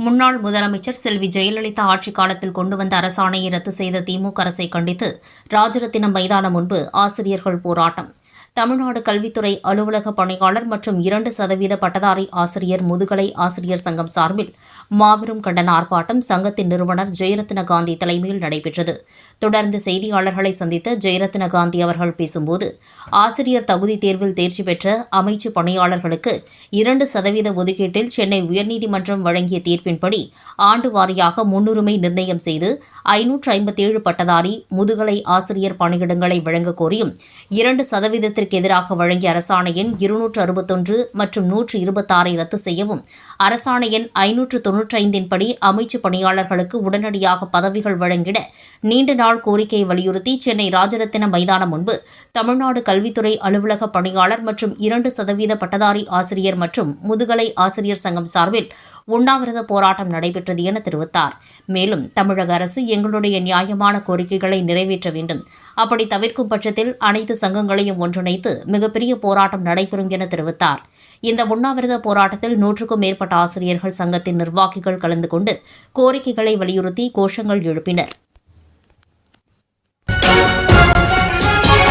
முன்னாள் முதலமைச்சர் செல்வி ஜெயலலிதா ஆட்சிக் காலத்தில் கொண்டு வந்த அரசாணையை ரத்து செய்த திமுக அரசை கண்டித்து ராஜரத்தினம் மைதானம் முன்பு ஆசிரியர்கள் போராட்டம். தமிழ்நாடு கல்வித்துறை அலுவலக பணியாளர் மற்றும் இரண்டு சதவீத பட்டதாரி ஆசிரியர் முதுகலை ஆசிரியர் சங்கம் சார்பில் மாபெரும் கண்டன ஆர்ப்பாட்டம் சங்கத்தின் நிறுவனர் ஜெயரத்ன காந்தி தலைமையில் நடைபெற்றது. தொடர்ந்து செய்தியாளர்களை சந்தித்த ஜெயரத்ன காந்தி அவர்கள் பேசும்போது ஆசிரியர் தகுதி தேர்வில் தேர்ச்சி பெற்ற அமைச்சு பணியாளர்களுக்கு இரண்டு சதவீத ஒதுக்கீட்டில் சென்னை உயர்நீதிமன்றம் வழங்கிய தீர்ப்பின்படி ஆண்டு வாரியாக முன்னுரிமை நிர்ணயம் செய்து ஐநூற்று ஐம்பத்தேழு பட்டதாரி முதுகலை ஆசிரியர் பணியிடங்களை வழங்க கோரியும் இரண்டு சதவீதத்திற்கு எதிராக வழங்கிய அரசாணை எண் இருநூற்று அறுபத்தொன்று மற்றும் நூற்று இருபத்தாறை ரத்து செய்யவும். அரசாணை எண் ஐநூற்று தொன்னூற்றைந்தின் படி அமைச்சு பணியாளர்களுக்கு உடனடியாக பதவிகள் வழங்கிட நீண்ட நாள் கோரிக்கையை வலியுறுத்தி சென்னை ராஜரத்தின மைதானம் முன்பு தமிழ்நாடு கல்வித்துறை அலுவலக பணியாளர் மற்றும் இரண்டு சதவீத பட்டதாரி ஆசிரியர் மற்றும் முதுகலை ஆசிரியர் சங்கம் சார்பில் உண்ணாவிரத போராட்டம் நடைபெற்றது என தெரிவித்தார். மேலும் தமிழக அரசு எங்களுடைய நியாயமான கோரிக்கைகளை நிறைவேற்ற வேண்டும். அப்படி தவிர்க்கும் பட்சத்தில் அனைத்து சங்கங்களையும் ஒன்றிணைத்து மிகப்பெரிய போராட்டம் நடைபெறும் என தெரிவித்தார். இந்த உண்ணாவிரத போராட்டத்தில் நூற்றுக்கும் மேற்பட்ட ஆசிரியர்கள் சங்கத்தின் நிர்வாகிகள் கலந்து கொண்டு கோரிக்கைகளை வலியுறுத்தி கோஷங்கள் எழுப்பினர்.